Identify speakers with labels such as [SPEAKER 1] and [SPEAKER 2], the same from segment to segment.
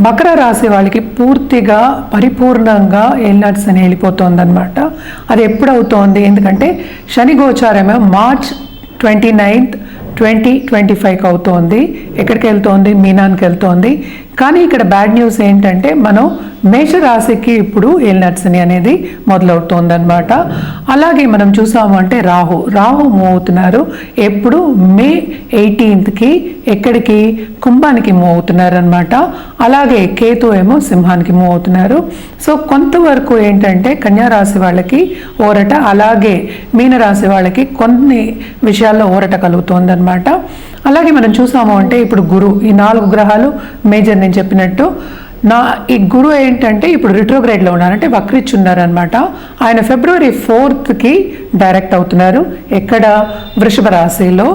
[SPEAKER 1] మకర రాశి వాళ్ళకి పూర్తిగా పరిపూర్ణంగా ఎల్నట్స్ అని వెళ్ళిపోతుంది అనమాట అది ఎప్పుడు అవుతోంది ఎందుకంటే Shani గోచారమే March twenty ninth twenty twenty ఫైవ్కి అవుతోంది. ఎక్కడికి వెళ్తోంది? మీనాన్కి వెళ్తోంది. కానీ ఇక్కడ బ్యాడ్ న్యూస్ ఏంటంటే మనం మేషరాశికి ఇప్పుడు ఏలినట్సని అనేది మొదలవుతోందనమాట అలాగే మనం చూసాము అంటే రాహు. రాహు మూవ్ అవుతున్నారు. ఎప్పుడు మే ఎయిటీన్త్కి ఎక్కడికి? కుంభానికి మూవ్ అవుతున్నారనమాట అలాగే కేతు ఏమో సింహానికి మూవ్ అవుతున్నారు. సో కొంతవరకు ఏంటంటే కన్యా రాశి వాళ్ళకి ఊరట అలాగే మీనరాశి వాళ్ళకి కొన్ని విషయాల్లో ఊరట కలుగుతోందనమాట అలాగే మనం చూసాము అంటే ఇప్పుడు గురు ఈ నాలుగు గ్రహాలు మేజర్ నేను చెప్పినట్టు. నా ఈ గురువు ఏంటంటే ఇప్పుడు రిట్రోగ్రేడ్లో ఉన్నారు అంటే వక్రిచ్చి ఉన్నారనమాట ఆయన ఫిబ్రవరి ఫోర్త్కి డైరెక్ట్ అవుతున్నారు ఎక్కడ? వృషభ రాశిలో.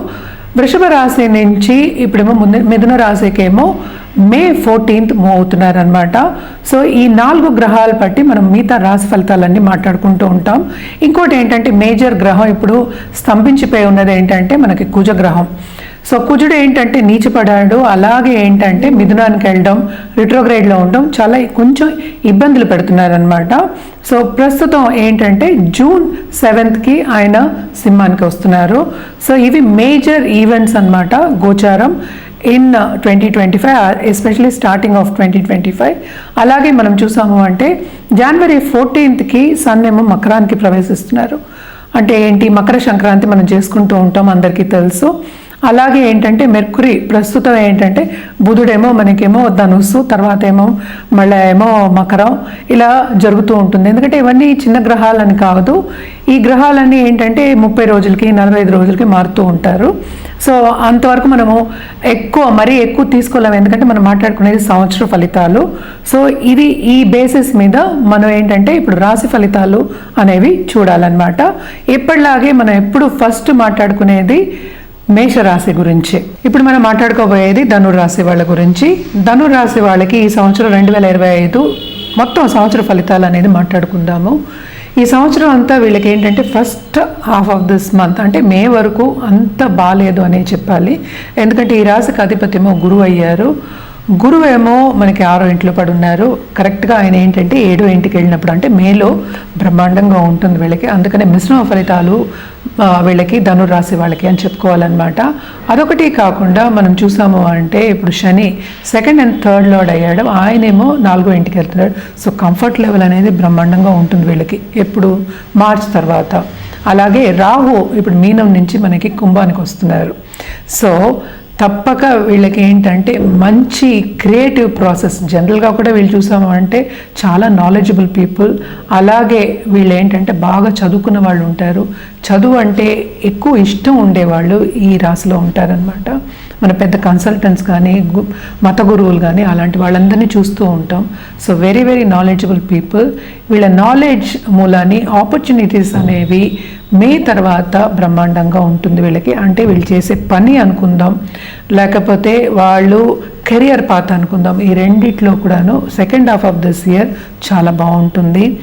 [SPEAKER 1] వృషభ రాశి నుంచి ఇప్పుడేమో ముందు మిథున రాశికేమో మే ఫోర్టీన్త్ మూవ్ అవుతున్నారు అనమాట సో ఈ నాలుగు గ్రహాలు బట్టి మనం మిగతా రాశి ఫలితాలన్నీ మాట్లాడుకుంటూ ఉంటాం. ఇంకోటి ఏంటంటే మేజర్ గ్రహం ఇప్పుడు స్తంభించిపోయి ఉన్నది ఏంటంటే మనకి కుజగ్రహం సో కుజుడు ఏంటంటే నీచపడాడు అలాగే ఏంటంటే మిథునానికి వెళ్ళడం రిట్రోగ్రేడ్లో ఉండడం చాలా కొంచెం ఇబ్బందులు పెడుతున్నారనమాట సో ప్రస్తుతం ఏంటంటే జూన్ సెవెంత్కి ఆయన సింహానికి వస్తున్నారు. సో ఇవి మేజర్ ఈవెంట్స్ అన్నమాట గోచారం. In twenty twenty five especially starting of twenty twenty five అలాగే మనం చూసాము అంటే జనవరి ఫోర్టీన్త్కి సన్ ఏమో మకరానికి ప్రవేశిస్తున్నారు. అంటే ఏంటి? మకర సంక్రాంతి మనం చేసుకుంటూ ఉంటాం అందరికీ తెలుసు. అలాగే ఏంటంటే మెర్కురీ ప్రస్తుతం ఏంటంటే బుధుడేమో మనకేమో ధనుస్సు తర్వాత ఏమో మళ్ళీ ఏమో మకరం ఇలా జరుగుతూ ఉంటుంది. ఎందుకంటే ఇవన్నీ చిన్న గ్రహాలని కాదు. ఈ గ్రహాలన్నీ ఏంటంటే ముప్పై రోజులకి నలభై ఐదు రోజులకి మారుతూ ఉంటారు. సో అంతవరకు మనము ఎక్కువ మరీ ఎక్కువ తీసుకోలేము. ఎందుకంటే మనం మాట్లాడుకునేది సంవత్సర ఫలితాలు. సో ఇది ఈ బేసిస్ మీద మనం ఏంటంటే ఇప్పుడు రాశి ఫలితాలు అనేవి చూడాలన్నమాట. ఎప్పటిలాగే మనం ఎప్పుడు ఫస్ట్ మాట్లాడుకునేది మేషరాశి గురించి. ఇప్పుడు మనం మాట్లాడుకోబోయేది ధనురాశి వాళ్ళ గురించి. ధనురాశి వాళ్ళకి ఈ సంవత్సరం రెండు వేల ఇరవై ఐదు మొత్తం సంవత్సర ఫలితాలు అనేది మాట్లాడుకుందాము. ఈ సంవత్సరం అంతా వీళ్ళకి ఏంటంటే first half of this month అంటే మే వరకు అంత బాగాలేదు అనే చెప్పాలి. ఎందుకంటే ఈ రాశికి అధిపత్యమో గురువు అయ్యారు. గురువు ఏమో మనకి ఆరో ఇంట్లో పడి ఉన్నారు. కరెక్ట్గా ఆయన ఏంటంటే ఏడో ఇంటికి వెళ్ళినప్పుడు అంటే మేలో బ్రహ్మాండంగా ఉంటుంది వీళ్ళకి. అందుకనే మిశ్రమ ఫలితాలు వీళ్ళకి ధనురాశి వాళ్ళకి అని చెప్పుకోవాలన్నమాట. అదొకటి కాకుండా మనం చూసాము అంటే ఇప్పుడు Shani second and third lord అయ్యాడు. ఆయనేమో నాలుగో ఇంటికి వెళ్తున్నాడు. సో కంఫర్ట్ లెవెల్ అనేది బ్రహ్మాండంగా ఉంటుంది వీళ్ళకి. ఎప్పుడు? మార్చ్ తర్వాత. అలాగే రాహు ఇప్పుడు మీనం నుంచి మనకి కుంభానికి వస్తున్నారు. సో తప్పక వీళ్ళకి ఏంటంటే మంచి క్రియేటివ్ ప్రాసెస్. జనరల్గా కూడా వీళ్ళు చూసాము అంటే చాలా నాలెడ్జబుల్ పీపుల్ అలాగే వీళ్ళు ఏంటంటే బాగా చదువుకున్న వాళ్ళు ఉంటారు. చదువు అంటే ఎక్కువ ఇష్టం ఉండేవాళ్ళు ఈ రాశిలో ఉంటారనమాట మన పెద్ద కన్సల్టెంట్స్ కానీ మత గురువులు కానీ అలాంటి వాళ్ళందరినీ చూస్తూ ఉంటాం. So very very knowledgeable people వీళ్ళ నాలెడ్జ్ మూలాన్ని ఆపర్చునిటీస్ అనేవి మే తర్వాత బ్రహ్మాండంగా ఉంటుంది వీళ్ళకి. అంటే వీళ్ళు చేసే పని అనుకుందాం. లేకపోతే వాళ్ళు కెరియర్ పాత్ అనుకుందాం. ఈ రెండిట్లో కూడాను second half of this year చాలా బాగుంటుంది.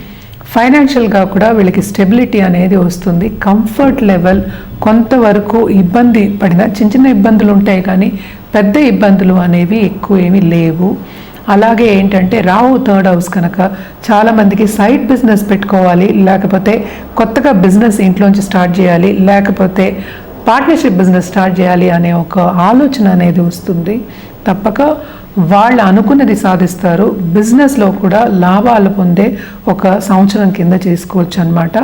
[SPEAKER 1] ఫైనాన్షియల్గా కూడా వీళ్ళకి స్టెబిలిటీ అనేది వస్తుంది. కంఫర్ట్ లెవెల్ కొంతవరకు ఇబ్బంది పడిన చిన్న చిన్న ఇబ్బందులు ఉంటాయి కానీ పెద్ద ఇబ్బందులు అనేవి ఎక్కువ ఏమీ లేవు. అలాగే ఏంటంటే రావు థర్డ్ హౌస్ కనుక చాలామందికి సైడ్ బిజినెస్ పెట్టుకోవాలి లేకపోతే కొత్తగా బిజినెస్ ఇంట్లోంచి స్టార్ట్ చేయాలి లేకపోతే పార్ట్నర్షిప్ బిజినెస్ స్టార్ట్ చేయాలి అనే ఒక ఆలోచన అనేది వస్తుంది. తప్పక వాళ్ళు అనుకున్నది సాధిస్తారు. బిజినెస్లో కూడా లాభాలు పొందే ఒక సంవత్సరం కింద చేసుకోవచ్చు అనమాట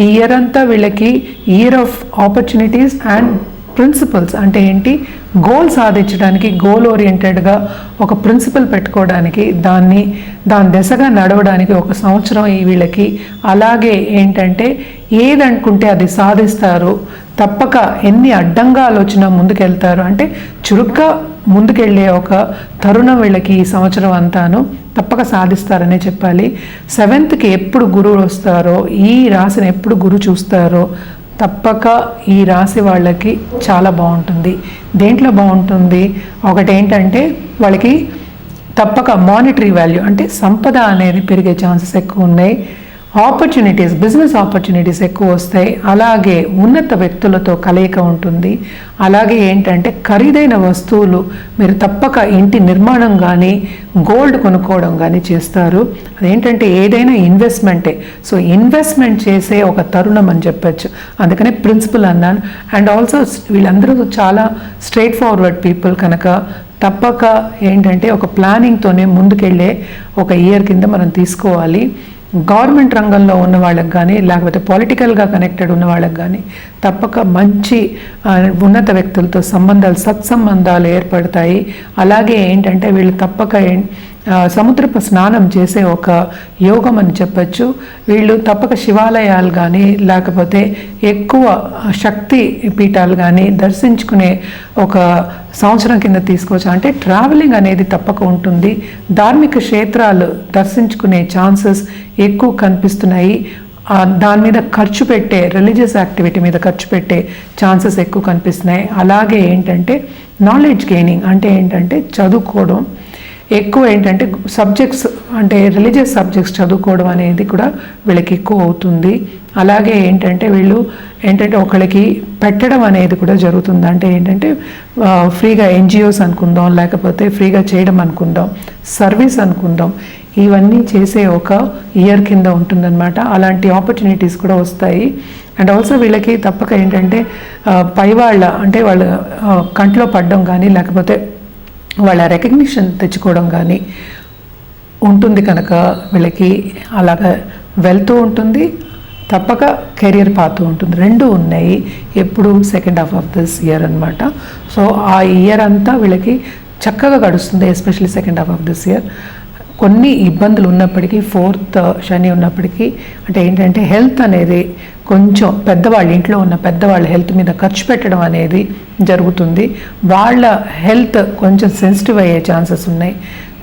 [SPEAKER 1] ఈ ఇయర్ అంతా వీళ్ళకి year of opportunities and principles అంటే ఏంటి? గోల్ సాధించడానికి గోల్ ఓరియంటెడ్గా ఒక ప్రిన్సిపల్ పెట్టుకోవడానికి దాన్ని దాని దశగా నడవడానికి ఒక సంవత్సరం ఈ వీళ్ళకి. అలాగే ఏంటంటే ఏదనుకుంటే అది సాధిస్తారు తప్పక ఎన్ని అడ్డంగాలు వచ్చినా ముందుకెళ్తారు. అంటే చురుగ్గా ముందుకెళ్ళే ఒక తరుణం వీళ్ళకి ఈ సంవత్సరం అంతాను. తప్పక సాధిస్తారనే చెప్పాలి. సెవెంత్కి ఎప్పుడు గురువు వస్తారో ఈ రాశిని ఎప్పుడు గురు చూస్తారో తప్పక ఈ రాశి వాళ్ళకి చాలా బాగుంటుంది. దేంట్లో బాగుంటుంది? ఒకటి ఏంటంటే వాళ్ళకి తప్పక మానిటరీ వాల్యూ అంటే సంపద అనేది పెరిగే ఛాన్సెస్ ఎక్కువ ఉన్నాయి ఆపర్చునిటీస్ బిజినెస్ ఆపర్చునిటీస్ ఎక్కువ వస్తాయి. అలాగే ఉన్నత వ్యక్తులతో కలయిక ఉంటుంది. అలాగే ఏంటంటే ఖరీదైన వస్తువులు మీరు తప్పక ఇంటి నిర్మాణం కానీ గోల్డ్ కొనుక్కోవడం కానీ చేస్తారు. అదేంటంటే ఏదైనా ఇన్వెస్ట్మెంటే సో ఇన్వెస్ట్మెంట్ చేసే ఒక తరుణం అని చెప్పచ్చు. అందుకనే ప్రిన్సిపల్ అన్నాను. అండ్ ఆల్సో వీళ్ళందరూ చాలా స్ట్రైట్ ఫార్వర్డ్ పీపుల్ కనుక తప్పక ఏంటంటే ఒక ప్లానింగ్తోనే ముందుకెళ్ళే ఒక ఇయర్ కింద మనం తీసుకోవాలి. గవర్నమెంట్ రంగంలో ఉన్న వాళ్ళకి కానీ లేకపోతే పొలిటికల్గా కనెక్టెడ్ ఉన్న వాళ్ళకి కానీ తప్పక మంచి ఉన్నత వ్యక్తులతో సంబంధాలు సత్సంబంధాలు ఏర్పడతాయి. అలాగే ఏంటంటే వీళ్ళు తప్పక ఏం- సముద్రపు స్నానం చేసే ఒక యోగం అని చెప్పచ్చు. వీళ్ళు తప్పక శివాలయాలు కానీ లేకపోతే ఎక్కువ శక్తి పీఠాలు కానీ దర్శించుకునే ఒక సంవత్సరం కింద తీసుకోవచ్చు. అంటే ట్రావెలింగ్ అనేది తప్పక ఉంటుంది. ధార్మిక క్షేత్రాలు దర్శించుకునే ఛాన్సెస్ ఎక్కువ కనిపిస్తున్నాయి. దాని మీద ఖర్చు పెట్టే రిలీజియస్ యాక్టివిటీ మీద ఖర్చు పెట్టే ఛాన్సెస్ ఎక్కువ కనిపిస్తున్నాయి. అలాగే ఏంటంటే నాలెడ్జ్ గెయినింగ్ అంటే ఏంటంటే చదువుకోవడం ఎక్కువ ఏంటంటే సబ్జెక్ట్స్ అంటే రిలీజియస్ సబ్జెక్ట్స్ చదువుకోవడం అనేది కూడా వీళ్ళకి ఎక్కువ అవుతుంది. అలాగే ఏంటంటే వీళ్ళు ఏంటంటే ఒకళ్ళకి పెట్టడం అనేది కూడా జరుగుతుంది. అంటే ఏంటంటే ఫ్రీగా ఎన్జిఓస్ అనుకుందాం లేకపోతే ఫ్రీగా చేయడం అనుకుందాం సర్వీస్ అనుకుందాం ఇవన్నీ చేసే ఒక ఇయర్ కింద ఉంటుందన్నమాట. అలాంటి ఆపర్చునిటీస్ కూడా వస్తాయి. అండ్ ఆల్సో వీళ్ళకి తప్పక ఏంటంటే పైవాళ్ళ పై వాళ్ళ అంటే వాళ్ళ కంట్లో పడడం కానీ లేకపోతే వాళ్ళ రికగ్నిషన్ తెచ్చుకోవడం కానీ ఉంటుంది కనుక వీళ్ళకి అలాగ వెళ్తూ ఉంటుంది. తప్పక కెరియర్ పాతూ ఉంటుంది. రెండు ఉన్నాయి. ఎప్పుడు second half of this year అనమాట సో ఆ ఇయర్ అంతా వీళ్ళకి చక్కగా గడుస్తుంది especially second half of this year కొన్ని ఇబ్బందులు ఉన్నప్పటికీ ఫోర్త్ శని ఉన్నప్పటికీ అంటే ఏంటంటే హెల్త్ అనేది కొంచెం పెద్దవాళ్ళ ఇంట్లో ఉన్న పెద్దవాళ్ళ హెల్త్ మీద ఖర్చు పెట్టడం అనేది జరుగుతుంది. వాళ్ళ హెల్త్ కొంచెం సెన్సిటివ్ అయ్యే ఛాన్సెస్ ఉన్నాయి.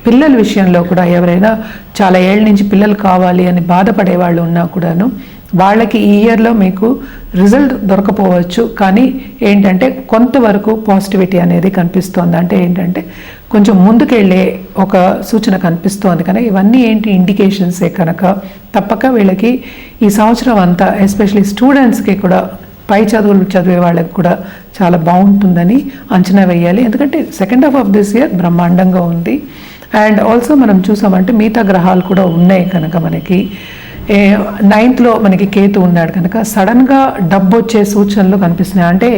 [SPEAKER 1] పిల్లల విషయంలో కూడా ఎవరైనా చాలా ఏళ్ళ నుంచి పిల్లలు కావాలి అని బాధపడే వాళ్ళు ఉన్నా కూడాను వాళ్ళకి ఈ ఇయర్లో మీకు రిజల్ట్ దొరకపోవచ్చు. కానీ ఏంటంటే కొంతవరకు పాజిటివిటీ అనేది కనిపిస్తోంది. అంటే ఏంటంటే కొంచెం ముందుకెళ్ళే ఒక సూచన కనిపిస్తోంది. కనుక ఇవన్నీ ఏంటి ఇండికేషన్సే కనుక తప్పక వీళ్ళకి ఈ సంవత్సరం అంతా ఎస్పెషలీ స్టూడెంట్స్కి కూడా పై చదువులు చదివే వాళ్ళకి కూడా చాలా బాగుంటుందని అంచనా వేయాలి. ఎందుకంటే second half of this year బ్రహ్మాండంగా ఉంది. అండ్ ఆల్సో మనం చూసామంటే మిగతా గ్రహాలు కూడా ఉన్నాయి కనుక మనకి. నైన్త్లో మనకి కేతు ఉన్నాడు కనుక సడన్గా డబ్బు వచ్చే సూచనలు కనిపిస్తున్నాయి. అంటే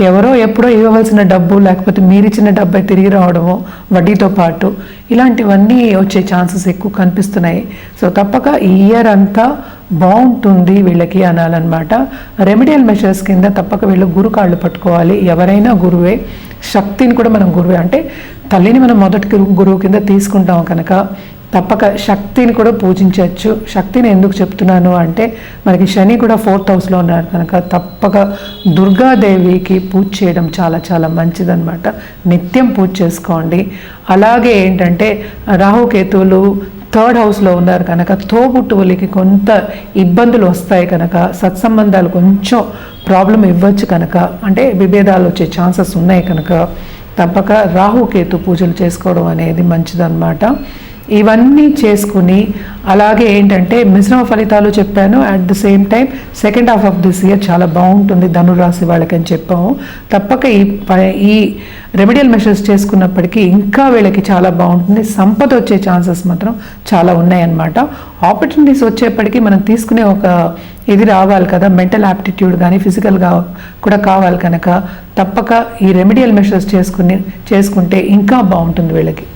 [SPEAKER 1] ఎవరో ఎప్పుడో ఇవ్వవలసిన డబ్బు లేకపోతే మీరిచ్చిన డబ్బే తిరిగి రావడము వడ్డీతో పాటు ఇలాంటివన్నీ వచ్చే ఛాన్సెస్ ఎక్కువ కనిపిస్తున్నాయి. సో తప్పక ఈ ఇయర్ అంతా బాగుంటుంది వీళ్ళకి అనాలన్నమాట. రెమిడియల్ మెషర్స్ కింద తప్పక వీళ్ళు గురు కాళ్ళు పట్టుకోవాలి. ఎవరైనా గురువే శక్తిని కూడా మనం గురువే. అంటే తల్లిని మనం మొదటి గురువు కింద తీసుకుంటాం కనుక తప్పక శక్తిని కూడా పూజించవచ్చు. శక్తిని ఎందుకు చెప్తున్నాను అంటే మనకి శని కూడా ఫోర్త్ హౌస్లో ఉన్నారు కనుక తప్పక దుర్గాదేవికి పూజ చేయడం చాలా చాలా మంచిదన్నమాట. నిత్యం పూజ చేసుకోండి. అలాగే ఏంటంటే రాహుకేతువులు థర్డ్ హౌస్లో ఉన్నారు కనుక తోబుట్టువులకి కొంత ఇబ్బందులు వస్తాయి కనుక సత్సంబంధాలు కొంచెం ప్రాబ్లం ఇవ్వచ్చు కనుక అంటే విభేదాలు వచ్చే ఛాన్సెస్ ఉన్నాయి కనుక తప్పక రాహుకేతు పూజలు చేసుకోవడం అనేది మంచిదన్నమాట. ఇవన్నీ చేసుకుని అలాగే ఏంటంటే మిశ్రమ ఫలితాలు చెప్పాను. At the same time second half of this year చాలా బాగుంటుంది ధనురాశి వాళ్ళకి అని చెప్పాము. తప్పక ఈ ఈ రెమెడియల్ మెషర్స్ చేసుకున్నప్పటికీ ఇంకా వీళ్ళకి చాలా బాగుంటుంది. సంపద వచ్చే ఛాన్సెస్ మాత్రం చాలా ఉన్నాయన్నమాట. ఆపర్చునిటీస్ వచ్చేప్పటికీ మనం తీసుకునే ఒక ఇది రావాలి కదా మెంటల్ యాప్టిట్యూడ్ కానీ ఫిజికల్గా కూడా కావాలి కనుక తప్పక ఈ రెమెడియల్ మెషర్స్ చేసుకుని చేసుకుంటే ఇంకా బాగుంటుంది వీళ్ళకి.